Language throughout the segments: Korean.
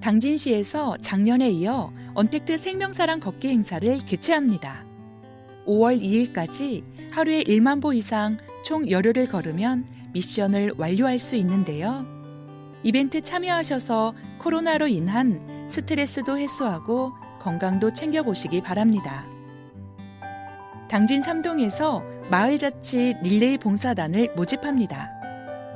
당진시에서 작년에 이어 언택트 생명사랑 걷기 행사를 개최합니다. 5월 2일까지 하루에 1만 보 이상 총 열흘을 걸으면 미션을 완료할 수 있는데요. 이벤트 참여하셔서 코로나로 인한 스트레스도 해소하고 건강도 챙겨보시기 바랍니다. 당진 3동에서 마을자치 릴레이 봉사단을 모집합니다.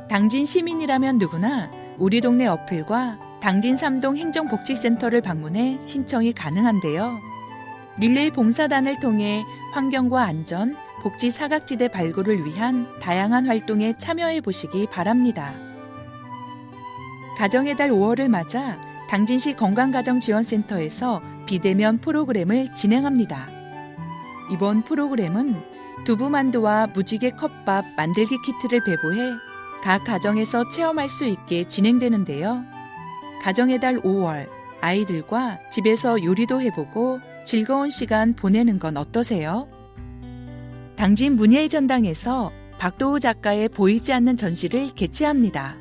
당진 시민이라면 누구나 우리 동네 어플과 당진 3동 행정복지센터를 방문해 신청이 가능한데요. 릴레이 봉사단을 통해 환경과 안전, 복지 사각지대 발굴을 위한 다양한 활동에 참여해 보시기 바랍니다. 가정의 달 5월을 맞아 당진시 건강가정지원센터에서 비대면 프로그램을 진행합니다. 이번 프로그램은 두부만두와 무지개 컵밥 만들기 키트를 배부해 각 가정에서 체험할 수 있게 진행되는데요. 가정의 달 5월 아이들과 집에서 요리도 해보고 즐거운 시간 보내는 건 어떠세요? 당진 문예의 전당에서 박도우 작가의 보이지 않는 전시를 개최합니다.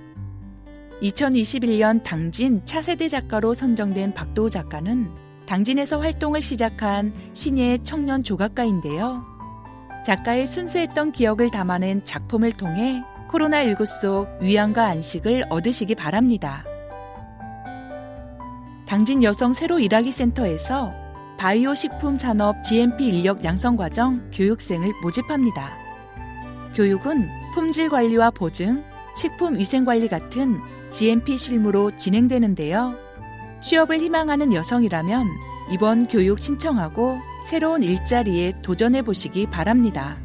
2021년 당진 차세대 작가로 선정된 박도우 작가는 당진에서 활동을 시작한 신예의 청년 조각가인데요. 작가의 순수했던 기억을 담아낸 작품을 통해 코로나19 속 위안과 안식을 얻으시기 바랍니다. 당진 여성 새로 일하기 센터에서 바이오 식품 산업 GMP 인력 양성 과정 교육생을 모집합니다. 교육은 품질 관리와 보증, 식품 위생 관리 같은 GMP 실무로 진행되는데요. 취업을 희망하는 여성이라면 이번 교육 신청하고 새로운 일자리에 도전해 보시기 바랍니다.